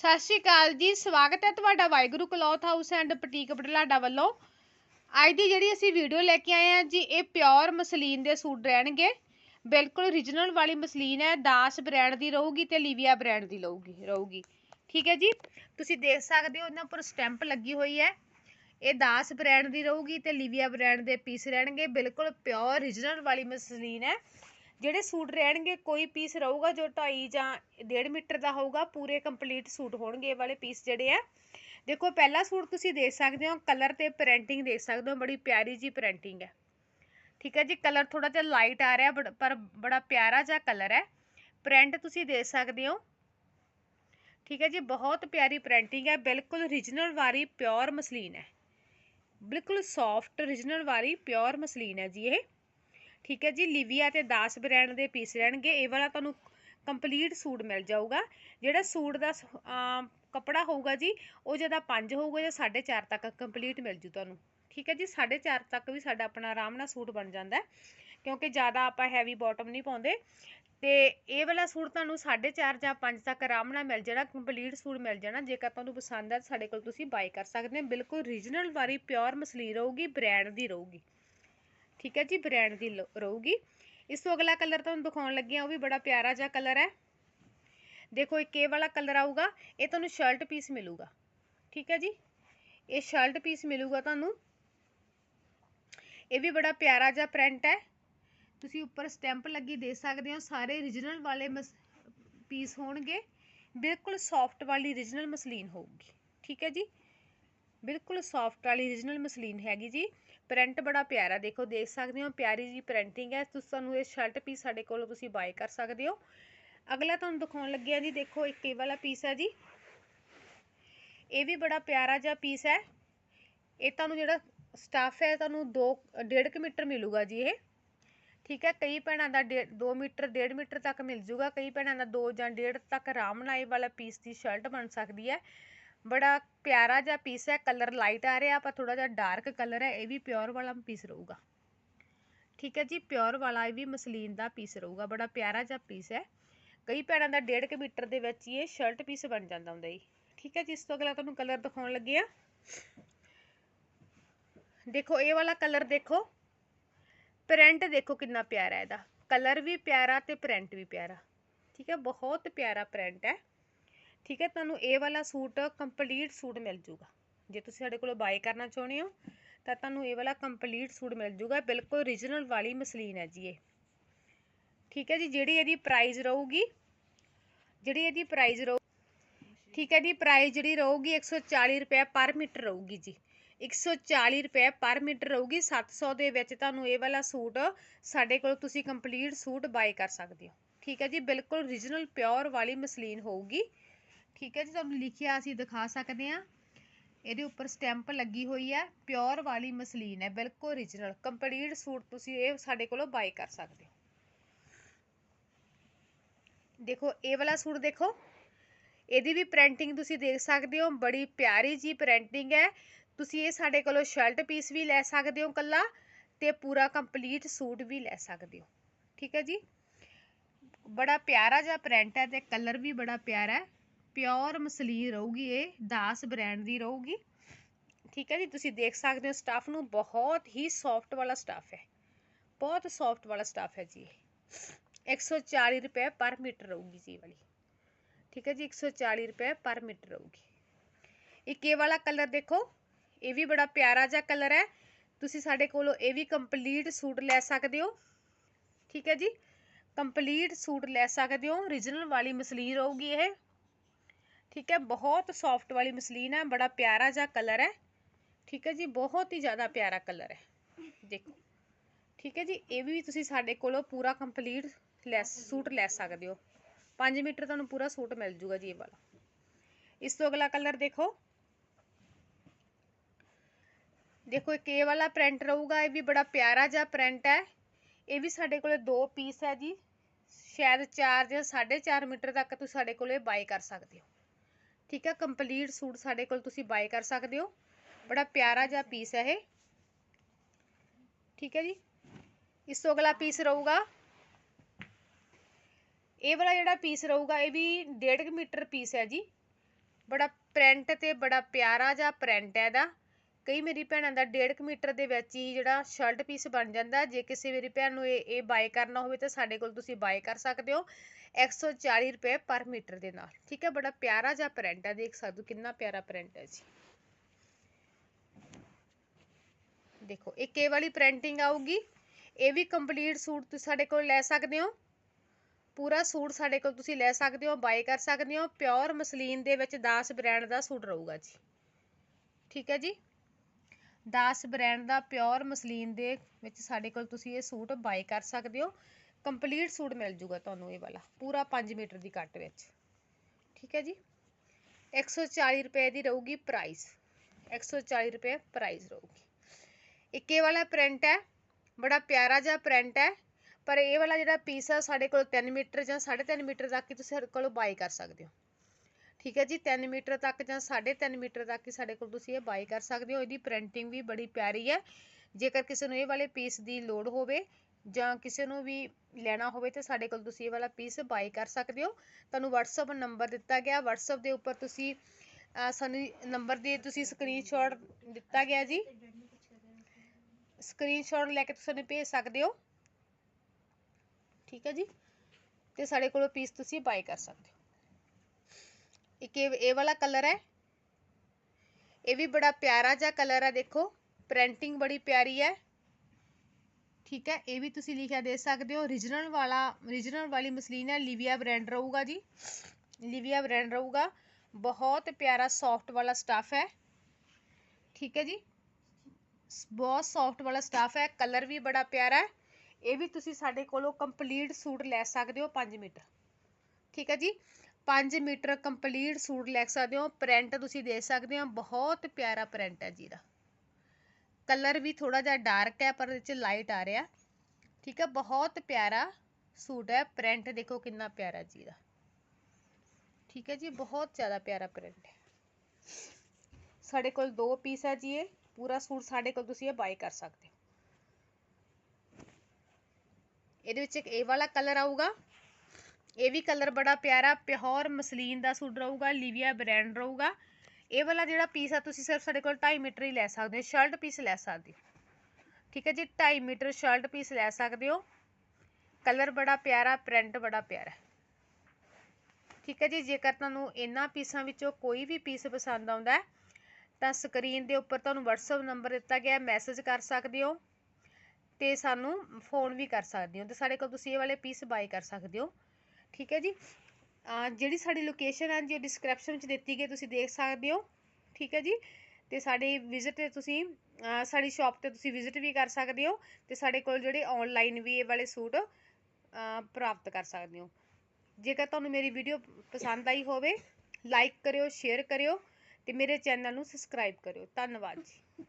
ਸਤਿ ਸ਼੍ਰੀ ਅਕਾਲ ਜੀ, ਸਵਾਗਤ ਹੈ ਤੁਹਾਡਾ Waheguru cloth house and boutique Budhlada ਵੱਲੋਂ। ਅੱਜ ਦੀ ਜਿਹੜੀ ਅਸੀਂ ਵੀਡੀਓ ਲੈ ਕੇ ਆਏ ਹਾਂ ਜੀ, ਇਹ ਪਿਓਰ ਮਸਲੀਨ ਦੇ ਸੂਟ ਰਹਿਣਗੇ। ਬਿਲਕੁਲ origignal ਵਾਲੀ ਮਸਲੀਨ ਹੈ, ਦਾਸ ਬ੍ਰਾਂਡ ਦੀ ਰਹੂਗੀ ਤੇ ਲੀਵੀਆ ਬ੍ਰਾਂਡ ਦੀ ਲਊਗੀ, ਰਹੂਗੀ। ਠੀਕ ਹੈ ਜੀ, ਤੁਸੀਂ ਦੇਖ ਸਕਦੇ ਹੋ ਇਹਨਾਂ ਉੱਪਰ ਸਟੈਂਪ ਲੱਗੀ ਹੋਈ ਹੈ। ਇਹ ਦਾਸ ਬ੍ਰਾਂਡ ਦੀ ਰਹੂਗੀ ਤੇ ਲੀਵੀਆ ਬ੍ਰਾਂਡ ਦੇ ਪੀਸ ਰਹਿਣਗੇ। ਬਿਲਕੁਲ ਪਿਓਰ origignal ਵਾਲੀ ਮਸਲੀਨ ਹੈ। ਜਿਹੜੇ ਸੂਟ ਰਹਿਣਗੇ, ਕੋਈ ਪੀਸ ਰਹੂਗਾ ਜੋ 2.5 ਜਾਂ 1.5 ਮੀਟਰ ਦਾ ਹੋਊਗਾ, ਪੂਰੇ ਕੰਪਲੀਟ ਸੂਟ ਹੋਣਗੇ ਇਹ ਵਾਲੇ ਪੀਸ ਜਿਹੜੇ ਆ। ਦੇਖੋ, ਪਹਿਲਾ ਸੂਟ ਤੁਸੀਂ ਦੇਖ ਸਕਦੇ ਹੋ ਕਲਰ ਤੇ ਪ੍ਰਿੰਟਿੰਗ ਦੇਖ ਸਕਦੇ ਹੋ, ਬੜੀ ਪਿਆਰੀ ਜੀ ਪ੍ਰਿੰਟਿੰਗ ਹੈ। ਠੀਕ ਹੈ ਜੀ ਕਲਰ ਥੋੜਾ ਜਿਹਾ ਲਾਈਟ ਆ ਰਿਹਾ ਬਟ- ਪਰ ਬੜਾ ਪਿਆਰਾ ਜਿਹਾ ਕਲਰ ਹੈ। ਪ੍ਰਿੰਟ ਤੁਸੀਂ ਦੇਖ ਸਕਦੇ ਹੋ। ਠੀਕ ਹੈ ਜੀ, ਬਹੁਤ ਪਿਆਰੀ ਪ੍ਰਿੰਟਿੰਗ ਹੈ, ਬਿਲਕੁਲ origignal ਵਾਲੀ ਪਿਓਰ ਮਸਲੀਨ ਹੈ। ਬਿਲਕੁਲ ਸੌਫਟ origignal ਵਾਲੀ ਪਿਓਰ ਮਸਲੀਨ ਹੈ ਜੀ ਇਹ। ਠੀਕ ਹੈ ਜੀ, ਲਿਵੀਆ ਤੇ ਦਾਸ ਬ੍ਰਾਂਡ ਦੇ ਪੀਸ ਰਹਿਣਗੇ, ਇਹ ਵਾਲਾ ਤੁਹਾਨੂੰ ਕੰਪਲੀਟ ਸੂਟ ਮਿਲ ਜਾਊਗਾ। ਜਿਹੜਾ ਸੂਟ ਦਾ ਸ- ਹੋਊਗਾ ਜੀ, ਉਹ ਜਿਹਦਾ 5 ਹੋਊਗਾ ਜਾਂ 4.5 ਤੱਕ ਕੰਪਲੀਟ ਮਿਲ ਜੂ ਤੁਹਾਨੂੰ। ਠੀਕ ਹੈ ਜੀ 4.5 ਤੱਕ ਵੀ ਸਾਡਾ ਆਪਣਾ ਆਰਾਮ ਨਾਲ ਸੂਟ ਬਣ ਜਾਂਦਾ ਕਿਉਂਕਿ ਜ਼ਿਆਦਾ ਆਪਾਂ ਹੈਵੀ ਬਾਟਮ ਨਹੀਂ ਪਾਉਂਦੇ। ਤੇ ਇਹ ਵਾਲਾ ਸੂਟ ਤੁਹਾਨੂੰ 4.5 ਜਾਂ 5 ਤੱਕ ਆਰਾਮ ਨਾਲ ਮਿਲ ਜਾਣਾ ਕੰਪਲੀਟ ਸੂਟ ਮਿਲ ਜਾਣਾ, ਜੇਕਰ ਤੁਹਾਨੂੰ ਪਸੰਦ ਹੈ ਤਾਂ ਸਾਡੇ ਕੋਲ ਤੁਸੀਂ ਬਾਈ ਕਰ ਸਕਦੇ ਹੋ। ਬਿਲਕੁਲ ਰੀਜਨਲ ਵਾਰੀ ਪਿਓਰ ਮਸਲੀ ਰਹੂਗੀ ਬ੍ਰਾਂਡ ਦੀ ਰਹੂਗੀ। ਠੀਕ ਹੈ ਜੀ ਬ੍ਰਾਂਡ ਦੀ ਲ- ਰਹੂਗੀ। ਇਸ ਤੋਂ ਅਗਲਾ ਕਲਰ ਤੁਹਾਨੂੰ ਦਿਖਾਉਣ ਲੱਗੀ ਹਾਂ, ਉਹ ਵੀ ਬੜਾ ਪਿਆਰਾ ਜਿਹਾ ਕਲਰ ਹੈ। ਦੇਖੋ, ਇੱਕ ਇਹ ਵਾਲਾ ਕਲਰ ਆਊਗਾ, ਇਹ ਤੁਹਾਨੂੰ ਸ਼ਰਟ ਪੀਸ ਮਿਲੂਗਾ। ਠੀਕ ਹੈ ਜੀ, ਇਹ ਸ਼ਰਟ ਪੀਸ ਮਿਲੂਗਾ ਤੁਹਾਨੂੰ। ਇਹ ਵੀ ਬੜਾ ਪਿਆਰਾ ਜਿਹਾ ਪ੍ਰਿੰਟ ਹੈ। ਤੁਸੀਂ ਉੱਪਰ ਸਟੈਂਪ ਲੱਗੀ ਦੇ ਸਕਦੇ ਹੋ, ਸਾਰੇ origignal ਵਾਲੇ ਪੀਸ ਹੋਣਗੇ। ਬਿਲਕੁਲ ਸੌਫਟ ਵਾਲੀ origignal ਮਸਲੀਨ ਹੋਊਗੀ। ਠੀਕ ਹੈ ਜੀ ਬਿਲਕੁਲ ਸੌਫਟ ਵਾਲੀ origignal ਮਸਲੀਨ ਹੈਗੀ ਜੀ। ਪ੍ਰਿੰਟ ਬੜਾ ਪਿਆਰਾ, ਦੇਖੋ ਦੇਖ ਸਕਦੇ ਹੋ, ਪਿਆਰੀ ਜੀ ਪ੍ਰਿੰਟਿੰਗ ਹੈ। ਤੁਸੀਂ ਤੁਹਾਨੂੰ ਇਹ ਸ਼ਰਟ ਪੀਸ ਸਾਡੇ ਕੋਲੋਂ ਤੁਸੀਂ ਬਾਏ ਕਰ ਸਕਦੇ ਹੋ। ਅਗਲਾ ਤੁਹਾਨੂੰ ਦਿਖਾਉਣ ਲੱਗਿਆ ਜੀ, ਦੇਖੋ ਇੱਕ ਇਹ ਵਾਲਾ ਪੀਸ ਹੈ ਜੀ। ਇਹ ਵੀ ਬੜਾ ਪਿਆਰਾ ਜਿਹਾ ਪੀਸ ਹੈ। ਇਹ ਤੁਹਾਨੂੰ ਜਿਹੜਾ ਸਟਾਫ ਹੈ, ਤੁਹਾਨੂੰ 2 1.5 ਮੀਟਰ ਮਿਲੂਗਾ ਜੀ ਇਹ। ਠੀਕ ਹੈ, ਕਈ ਭੈਣਾਂ ਦਾ 2 ਮੀਟਰ 1.5 ਮੀਟਰ ਤੱਕ ਮਿਲ ਜੂਗਾ। ਕਈ ਭੈਣਾਂ ਦਾ 2 ਜਾਂ 1.5 ਤੱਕ ਆਰਾਮ ਨਾਲ ਇਹ ਵਾਲਾ ਪੀਸ ਦੀ ਸ਼ਰਟ ਬਣ ਸਕਦੀ ਹੈ। ਬੜਾ ਪਿਆਰਾ ਜਿਹਾ ਪੀਸ ਹੈ ਕਲਰ ਲਾਈਟ ਆ ਰਿਹਾ ਪਰ ਥੋੜਾ ਜਿਹਾ ਡਾਰਕ ਕਲਰ ਹੈ, ਇਹ ਵੀ ਪਿਓਰ ਵਾਲਾ ਪੀਸ ਰਹੂਗਾ। ਠੀਕ ਹੈ ਜੀ ਪਿਓਰ ਵਾਲਾ ਇਹ ਵੀ ਮਸਲੀਨ ਦਾ ਪੀਸ ਰਹੂਗਾ, ਬੜਾ ਪਿਆਰਾ ਜਿਹਾ ਪੀਸ ਹੈ। ਕਈ ਭੈਣਾਂ ਦਾ 1.5 ਮੀਟਰ ਦੇ ਵਿੱਚ ਹੀ ਇਹ ਸ਼ਰਟ ਪੀਸ ਬਣ ਜਾਂਦਾ ਹੁੰਦਾ ਜੀ। ਠੀਕ ਹੈ ਜੀ, ਇਸ ਤੋਂ ਅਗਲਾ ਤੁਹਾਨੂੰ ਕਲਰ ਦਿਖਾਉਣ ਲੱਗੇ ਆ ਦੇਖੋ, ਇਹ ਵਾਲਾ ਕਲਰ ਦੇਖੋ। ਪ੍ਰਿੰਟ ਦੇਖੋ ਕਿੰਨਾ ਪਿਆਰਾ ਇਹਦਾ। ਕਲਰ ਵੀ ਪਿਆਰਾ ਤੇ ਪ੍ਰਿੰਟ ਵੀ ਪਿਆਰਾ। ਠੀਕ ਹੈ, ਬਹੁਤ ਪਿਆਰਾ ਪ੍ਰਿੰਟ ਹੈ। ਠੀਕ ਹੈ, ਤੁਹਾਨੂੰ ਇਹ ਵਾਲਾ ਸੂਟ ਕੰਪਲੀਟ ਸੂਟ ਮਿਲ ਜੂਗਾ। ਜੇ ਤੁਸੀਂ ਸਾਡੇ ਕੋਲੋਂ ਬਾਏ ਕਰਨਾ ਚਾਹੁੰਦੇ ਹੋ, ਤਾਂ ਤੁਹਾਨੂੰ ਇਹ ਵਾਲਾ ਕੰਪਲੀਟ ਸੂਟ ਮਿਲ ਜੂਗਾ। ਬਿਲਕੁਲ origignal ਵਾਲੀ ਮਸਲੀਨ ਹੈ ਜੀ ਇਹ। ਠੀਕ ਹੈ ਜੀ, ਜਿਹੜੀ ਇਹਦੀ ਪ੍ਰਾਈਸ ਰਹੂਗੀ, ਜਿਹੜੀ ਇਹਦੀ ਪ੍ਰਾਈਸ ਰਹੂ ਠੀਕ ਹੈ ਜੀ ਪ੍ਰਾਈਸ ਜਿਹੜੀ ਰਹੂਗੀ 140 ਰੁਪਏ ਪਰ ਮੀਟਰ ਰਹੂਗੀ ਜੀ। 140 ਰੁਪਏ ਪਰ ਮੀਟਰ ਰਹੂਗੀ 700 ਦੇ ਵਿੱਚ ਤੁਹਾਨੂੰ ਇਹ ਵਾਲਾ ਸੂਟ ਸਾਡੇ ਕੋਲ ਤੁਸੀਂ ਕੰਪਲੀਟ ਸੂਟ ਬਾਈ ਕਰ ਸਕਦੇ ਹੋ। ਠੀਕ ਹੈ ਜੀ, ਬਿਲਕੁਲ origignal ਪਿਓਰ ਵਾਲੀ ਮਸਲੀਨ ਹੋਊਗੀ। ਠੀਕ ਹੈ ਜੀ, ਤੁਹਾਨੂੰ ਲਿਖਿਆ ਅਸੀਂ ਦਿਖਾ ਸਕਦੇ ਹਾਂ। ਇਹਦੇ ਉੱਪਰ ਸਟੈਂਪ ਲੱਗੀ ਹੋਈ ਹੈ ਪਿਓਰ ਵਾਲੀ ਮਸਲੀਨ ਹੈ, ਬਿਲਕੁਲ origignal ਕੰਪਲੀਟ ਸੂਟ ਤੁਸੀਂ ਇਹ ਸਾਡੇ ਕੋਲੋਂ ਬਾਈ ਕਰ ਸਕਦੇ ਹੋ। ਦੇਖੋ, ਇਹ ਵਾਲਾ ਸੂਟ ਦੇਖੋ। ਇਹਦੀ ਵੀ ਪ੍ਰਿੰਟਿੰਗ ਤੁਸੀਂ ਦੇਖ ਸਕਦੇ ਹੋ, ਬੜੀ ਪਿਆਰੀ ਜੀ ਪ੍ਰਿੰਟਿੰਗ ਹੈ। ਤੁਸੀਂ ਇਹ ਸਾਡੇ ਕੋਲੋਂ ਸ਼ਰਟ ਪੀਸ ਵੀ ਲੈ ਸਕਦੇ ਹੋ ਕੱਲਾ ਤੇ ਪੂਰਾ ਕੰਪਲੀਟ ਸੂਟ ਵੀ ਲੈ ਸਕਦੇ ਹੋ। ਠੀਕ ਹੈ ਜੀ? ਬੜਾ ਪਿਆਰਾ ਜਿਹਾ ਪ੍ਰਿੰਟ ਹੈ ਤੇ ਕਲਰ ਵੀ ਬੜਾ ਪਿਆਰਾ ਹੈ। ਪਿਓਰ ਮਸਲੀਨ ਰਹੂਗੀ ਇਹ, ਦਾਸ ਬ੍ਰਾਂਡ ਦੀ ਰਹੂਗੀ। ਠੀਕ ਹੈ ਜੀ, ਤੁਸੀਂ ਦੇਖ ਸਕਦੇ ਹੋ ਸਟਾਫ ਨੂੰ ਬਹੁਤ ਹੀ ਸੌਫਟ ਵਾਲਾ ਸਟਾਫ ਹੈ। ਬਹੁਤ ਸੌਫਟ ਵਾਲਾ ਸਟਾਫ ਹੈ ਜੀ ਇਹ। 140 ਰੁਪਏ ਪਰ ਮੀਟਰ ਰਹੂਗੀ ਜੀ ਇਹ ਵਾਲੀ। ਠੀਕ ਹੈ ਜੀ 140 ਰੁਪਏ ਪਰ ਮੀਟਰ ਰਹੂਗੀ। ਇੱਕ ਇਹ ਵਾਲਾ ਕਲਰ ਦੇਖੋ, ਇਹ ਵੀ ਬੜਾ ਪਿਆਰਾ ਜਿਹਾ ਕਲਰ ਹੈ। ਤੁਸੀਂ ਸਾਡੇ ਕੋਲੋਂ ਇਹ ਵੀ ਕੰਪਲੀਟ ਸੂਟ ਲੈ ਸਕਦੇ ਹੋ। ਠੀਕ ਹੈ ਜੀ ਕੰਪਲੀਟ ਸੂਟ ਲੈ ਸਕਦੇ ਹੋ। origignal ਵਾਲੀ ਮਸਲੀਨ ਰਹੂਗੀ ਇਹ। ਠੀਕ ਹੈ, ਬਹੁਤ ਸੌਫਟ ਵਾਲੀ ਮਸਲੀਨ ਹੈ, ਬੜਾ ਪਿਆਰਾ ਜਿਹਾ ਕਲਰ ਹੈ। ਠੀਕ ਹੈ ਜੀ, ਬਹੁਤ ਹੀ ਜ਼ਿਆਦਾ ਪਿਆਰਾ ਕਲਰ ਹੈ। ਦੇਖੋ, ਠੀਕ ਹੈ ਜੀ, ਇਹ ਵੀ ਤੁਸੀਂ ਸਾਡੇ ਕੋਲੋਂ ਪੂਰਾ ਕੰਪਲੀਟ ਲੈ ਸੂਟ ਲੈ ਸਕਦੇ ਹੋ। 5 ਮੀਟਰ ਤੁਹਾਨੂੰ ਪੂਰਾ ਸੂਟ ਮਿਲ ਜੂਗਾ ਜੀ ਇਹ ਵਾਲਾ। ਇਸ ਤੋਂ ਅਗਲਾ ਕਲਰ ਦੇਖੋ। ਦੇਖੋ, ਇੱਕ ਇਹ ਵਾਲਾ ਪ੍ਰਿੰਟ ਰਹੂਗਾ, ਇਹ ਵੀ ਬੜਾ ਪਿਆਰਾ ਜਿਹਾ ਪ੍ਰਿੰਟ ਹੈ। ਇਹ ਵੀ ਸਾਡੇ ਕੋਲੇ ਦੋ ਪੀਸ ਹੈ ਜੀ। ਸ਼ਾਇਦ 4 ਜਾਂ 4.5 ਮੀਟਰ ਤੱਕ ਤੁਸੀਂ ਸਾਡੇ ਕੋਲੇ ਬਾਈ ਕਰ ਸਕਦੇ ਹੋ। ਠੀਕ ਆ ਕੰਪਲੀਟ ਸੂਟ ਸਾਡੇ ਕੋਲ ਤੁਸੀਂ ਬਾਏ ਕਰ ਸਕਦੇ ਹੋ। ਬੜਾ ਪਿਆਰਾ ਜਿਹਾ ਪੀਸ ਹੈ ਇਹ। ਠੀਕ ਹੈ ਜੀ। ਇਸ ਤੋਂ ਅਗਲਾ ਪੀਸ ਰਹੂਗਾ। ਇਹ ਵਾਲਾ ਜਿਹੜਾ ਪੀਸ ਰਹੂਗਾ, ਇਹ ਵੀ 1.5 ਮੀਟਰ ਪੀਸ ਹੈ ਜੀ। ਬੜਾ ਪ੍ਰਿੰਟ ਤੇ ਬੜਾ ਪਿਆਰਾ ਜਿਹਾ ਪ੍ਰਿੰਟ ਹੈ ਇਹਦਾ। ਕਈ ਮੇਰੀ ਭੈਣਾਂ ਦਾ 1.5 ਮੀਟਰ ਦੇ ਵਿੱਚ ਹੀ ਜਿਹੜਾ ਸ਼ਰਟ ਪੀਸ ਬਣ ਜਾਂਦਾ। ਜੇ ਕਿਸੇ ਮੇਰੀ ਭੈਣ ਨੂੰ ਇਹ ਇਹ ਬਾਏ ਕਰਨਾ ਹੋਵੇ ਤਾਂ ਸਾਡੇ ਕੋਲ ਤੁਸੀਂ ਬਾਏ ਕਰ ਸਕਦੇ ਹੋ। 140 ਰੁਪਏ ਪਰ ਮੀਟਰ ਦੇ ਨਾਲ। ਠੀਕ ਹੈ, ਬੜਾ ਪਿਆਰਾ ਜਿਹਾ ਪ੍ਰਿੰਟ ਹੈ, ਦੇਖ ਸਕਦੇ ਹੋ ਕਿੰਨਾ ਪਿਆਰਾ ਪ੍ਰਿੰਟ ਹੈ ਜੀ। ਦੇਖੋ, ਇੱਕ ਇਹ ਵਾਲੀ ਪ੍ਰਿੰਟਿੰਗ ਆਊਗੀ। ਇਹ ਵੀ ਕੰਪਲੀਟ ਸੂਟ ਤੁਸੀਂ ਸਾਡੇ ਕੋਲ ਲੈ ਸਕਦੇ ਹੋ। ਪੂਰਾ ਸੂਟ ਸਾਡੇ ਕੋਲ ਤੁਸੀਂ ਲੈ ਸਕਦੇ ਹੋ ਬਾਏ ਕਰ ਸਕਦੇ ਹੋ। ਪਿਓਰ ਮਸਲੀਨ ਦੇ ਵਿੱਚ 10 ਬ੍ਰਾਂਡ ਦਾ ਸੂਟ ਰਹੂਗਾ ਜੀ। ਠੀਕ ਹੈ ਜੀ? 10 ਬ੍ਰਾਂਡ ਦਾ ਪਿਓਰ ਮਸਲੀਨ ਦੇ ਵਿੱਚ ਸਾਡੇ ਕੋਲ ਤੁਸੀਂ ਇਹ ਸੂਟ ਬਾਏ ਕਰ ਸਕਦੇ ਹੋ। ਕੰਪਲੀਟ ਸੂਟ ਮਿਲ ਜੂਗਾ ਤੁਹਾਨੂੰ ਇਹ ਵਾਲਾ, ਪੂਰਾ 5 ਮੀਟਰ ਦੀ ਕੱਟ ਵਿੱਚ। ਠੀਕ ਹੈ ਜੀ? 140 ਰੁਪਏ ਦੀ ਰਹੂਗੀ ਪ੍ਰਾਈਸ 140 ਰੁਪਏ ਪ੍ਰਾਈਸ ਰਹੂਗੀ। ਇੱਕ ਇਹ ਵਾਲਾ ਪ੍ਰਿੰਟ ਹੈ, ਬੜਾ ਪਿਆਰਾ ਜਿਹਾ ਪ੍ਰਿੰਟ ਹੈ, ਪਰ ਇਹ ਵਾਲਾ ਜਿਹੜਾ ਪੀਸ ਆ, ਸਾਡੇ ਕੋਲ 3 ਮੀਟਰ ਜਾਂ 3.5 ਮੀਟਰ ਤੱਕ ਹੀ ਤੁਸੀਂ ਸਾਡੇ ਕੋਲੋਂ ਬਾਈ ਕਰ ਸਕਦੇ ਹੋ। ਠੀਕ ਹੈ ਜੀ? 3 ਮੀਟਰ ਤੱਕ ਜਾਂ 3.5 ਮੀਟਰ ਤੱਕ ਹੀ ਸਾਡੇ ਕੋਲ ਤੁਸੀਂ ਇਹ ਬਾਈ ਕਰ ਸਕਦੇ ਹੋ। ਇਹਦੀ ਪ੍ਰਿੰਟਿੰਗ ਵੀ ਬੜੀ ਪਿਆਰੀ ਹੈ। ਜੇਕਰ ਕਿਸੇ ਨੂੰ ਇਹ ਵਾਲੇ ਪੀਸ ਦੀ ਲੋੜ ਹੋਵੇ ਜਾਂ ਕਿਸੇ ਨੂੰ ਵੀ ਲੈਣਾ ਹੋਵੇ ਤਾਂ ਸਾਡੇ ਕੋਲ ਤੁਸੀਂ ਇਹ ਵਾਲਾ ਪੀਸ ਬਾਏ ਕਰ ਸਕਦੇ ਹੋ। ਤੁਹਾਨੂੰ WhatsApp ਨੰਬਰ ਦਿੱਤਾ ਗਿਆ। WhatsApp ਦੇ ਉੱਪਰ ਤੁਸੀਂ ਸਾਨੂੰ ਨੰਬਰ ਦੇ ਤੁਸੀਂ ਸਕਰੀਨਸ਼ਾਟ ਦਿੱਤਾ ਗਿਆ ਜੀ। ਸਕਰੀਨਸ਼ਾਟ ਲੈ ਕੇ ਤੁਸੀਂ ਸਾਨੂੰ ਭੇਜ ਸਕਦੇ ਹੋ। ਠੀਕ ਹੈ ਜੀ? ਤੇ ਸਾਡੇ ਕੋਲੋਂ ਪੀਸ ਤੁਸੀਂ ਬਾਏ ਕਰ ਸਕਦੇ ਹੋ। ਇੱਕ ਇਹ ਇਹ ਵਾਲਾ ਕਲਰ ਹੈ। ਇਹ ਵੀ ਬੜਾ ਪਿਆਰਾ ਜਿਹਾ ਕਲਰ ਹੈ। ਦੇਖੋ ਪ੍ਰਿੰਟਿੰਗ ਬੜੀ ਪਿਆਰੀ ਹੈ। ਠੀਕ ਹੈ, ਇਹ ਵੀ ਤੁਸੀਂ ਲਿਖਿਆ ਦੇ ਸਕਦੇ ਹੋ। ਰੀਜਨਲ ਵਾਲਾ, ਰੀਜਨਲ ਵਾਲੀ ਮਸਲੀਨ ਹੈ, ਲਿਵੀਆ ਬ੍ਰਾਂਡ ਰਹੂਗਾ ਜੀ। ਲਿਵੀਆ ਬ੍ਰਾਂਡ ਰਹੂਗਾ। ਬਹੁਤ ਪਿਆਰਾ ਸੌਫਟ ਵਾਲਾ ਸਟਫ ਹੈ। ਠੀਕ ਹੈ ਜੀ। ਬਹੁਤ ਸੌਫਟ ਵਾਲਾ ਸਟਫ ਹੈ। ਕਲਰ ਵੀ ਬੜਾ ਪਿਆਰਾ ਹੈ। ਇਹ ਵੀ ਤੁਸੀਂ ਸਾਡੇ ਕੋਲੋਂ ਕੰਪਲੀਟ ਸੂਟ ਲੈ ਸਕਦੇ ਹੋ 5 ਮੀਟਰ ਠੀਕ ਹੈ ਜੀ। 5 ਮੀਟਰ ਕੰਪਲੀਟ ਸੂਟ ਲੈ ਸਕਦੇ ਹੋ। ਪ੍ਰਿੰਟ ਤੁਸੀਂ ਦੇ ਸਕਦੇ ਹੋ। ਬਹੁਤ ਪਿਆਰਾ ਪ੍ਰਿੰਟ ਹੈ ਜੀ ਦਾ ਕਲਰ ਵੀ ਥੋੜਾ ਜਿਹਾ ਡਾਰਕ ਹੈ ਪਰ ਇਹਦੇ ਚ ਲਾਈਟ ਆ ਰਿਹਾ ਠੀਕ ਹੈ ਬਹੁਤ ਪਿਆਰਾ ਸੂਟ ਹੈ ਪ੍ਰਿੰਟ ਦੇਖੋ ਕਿੰਨਾ ਪਿਆਰਾ ਜੀ ਦਾ ਠੀਕ ਹੈ ਜੀ ਬਹੁਤ ਜ਼ਿਆਦਾ ਪਿਆਰਾ ਪ੍ਰਿੰਟ ਹੈ ਸਾਡੇ ਕੋਲ ਦੋ ਪੀਸ ਹੈ ਜੀ ਇਹ ਪੂਰਾ ਸੂਟ ਸਾਡੇ ਕੋਲ ਤੁਸੀਂ ਇਹ ਬਾਈ ਕਰ ਸਕਦੇ ਹੋ ਇਹਦੇ ਵਿੱਚ ਇੱਕ ਇਹ ਵਾਲਾ ਕਲਰ ਆਊਗਾ ਇਹ ਵੀ ਕਲਰ ਬੜਾ ਪਿਆਰਾ ਪਿਓਰ ਮਸਲੀਨ ਦਾ ਸੂਟ ਰਹੂਗਾ ਲਿਵੀਆ ਬ੍ਰਾਂਡ ਰਹੂਗਾ ਇਹ ਵਾਲਾ ਜਿਹੜਾ ਪੀਸ ਆ, ਤੁਸੀਂ ਸਿਰਫ ਸਾਡੇ ਕੋਲ 2.5 ਮੀਟਰ ਹੀ ਲੈ ਸਕਦੇ ਹੋ ਸ਼ਰਟ ਪੀਸ ਲੈ ਸਕਦੇ ਹੋ। ਠੀਕ ਹੈ ਜੀ 2.5 ਮੀਟਰ ਸ਼ਰਟ ਪੀਸ ਲੈ ਸਕਦੇ ਹੋ। ਕਲਰ ਬੜਾ ਪਿਆਰਾ ਪ੍ਰਿੰਟ ਬੜਾ ਪਿਆਰਾ। ਠੀਕ ਹੈ ਜੀ, ਜੇਕਰ ਤੁਹਾਨੂੰ ਇਹਨਾਂ ਪੀਸਾਂ ਵਿੱਚੋਂ ਕੋਈ ਵੀ ਪੀਸ ਪਸੰਦ ਆਉਂਦਾ ਹੈ, ਤਾਂ ਸਕਰੀਨ ਦੇ ਉੱਪਰ ਤੁਹਾਨੂੰ WhatsApp ਨੰਬਰ ਦਿੱਤਾ ਗਿਆ ਮੈਸੇਜ ਕਰ ਸਕਦੇ ਹੋ ਤੇ ਸਾਨੂੰ ਫੋਨ ਵੀ ਕਰ ਸਕਦੇ ਹੋ। ਤੇ ਸਾਡੇ ਕੋਲ ਤੁਸੀਂ ਇਹ ਵਾਲੇ ਪੀਸ ਬਾਈ ਕਰ ਸਕਦੇ ਹੋ। ਠੀਕ ਹੈ ਜੀ ਜਿਹੜੀ ਸਾਡੀ ਲੋਕੇਸ਼ਨ ਹੈ ਜੀ ਉਹ ਡਿਸਕ੍ਰਿਪਸ਼ਨ ਵਿੱਚ ਦਿੱਤੀ ਗਈ, ਤੁਸੀਂ ਦੇਖ ਸਕਦੇ ਹੋ। ਠੀਕ ਹੈ ਜੀ? ਅਤੇ ਸਾਡੇ ਵਿਜ਼ਿਟ ਤੇ ਤੁਸੀਂ ਸਾਡੀ ਸ਼ੋਪ ਤੇ ਤੁਸੀਂ ਵਿਜ਼ਿਟ ਵੀ ਕਰ ਸਕਦੇ ਹੋ ਅਤੇ ਸਾਡੇ ਕੋਲ ਜਿਹੜੇ ਔਨਲਾਈਨ ਵੀ ਇਹ ਵਾਲੇ ਸੂਟ ਪ੍ਰਾਪਤ ਕਰ ਸਕਦੇ ਹੋ। ਜੇਕਰ ਤੁਹਾਨੂੰ ਮੇਰੀ ਵੀਡੀਓ ਪਸੰਦ ਆਈ ਹੋਵੇ ਲਾਈਕ ਕਰਿਓ ਸ਼ੇਅਰ ਕਰਿਓ ਅਤੇ ਮੇਰੇ ਚੈਨਲ ਨੂੰ ਸਬਸਕ੍ਰਾਈਬ ਕਰਿਓ। ਧੰਨਵਾਦ ਜੀ।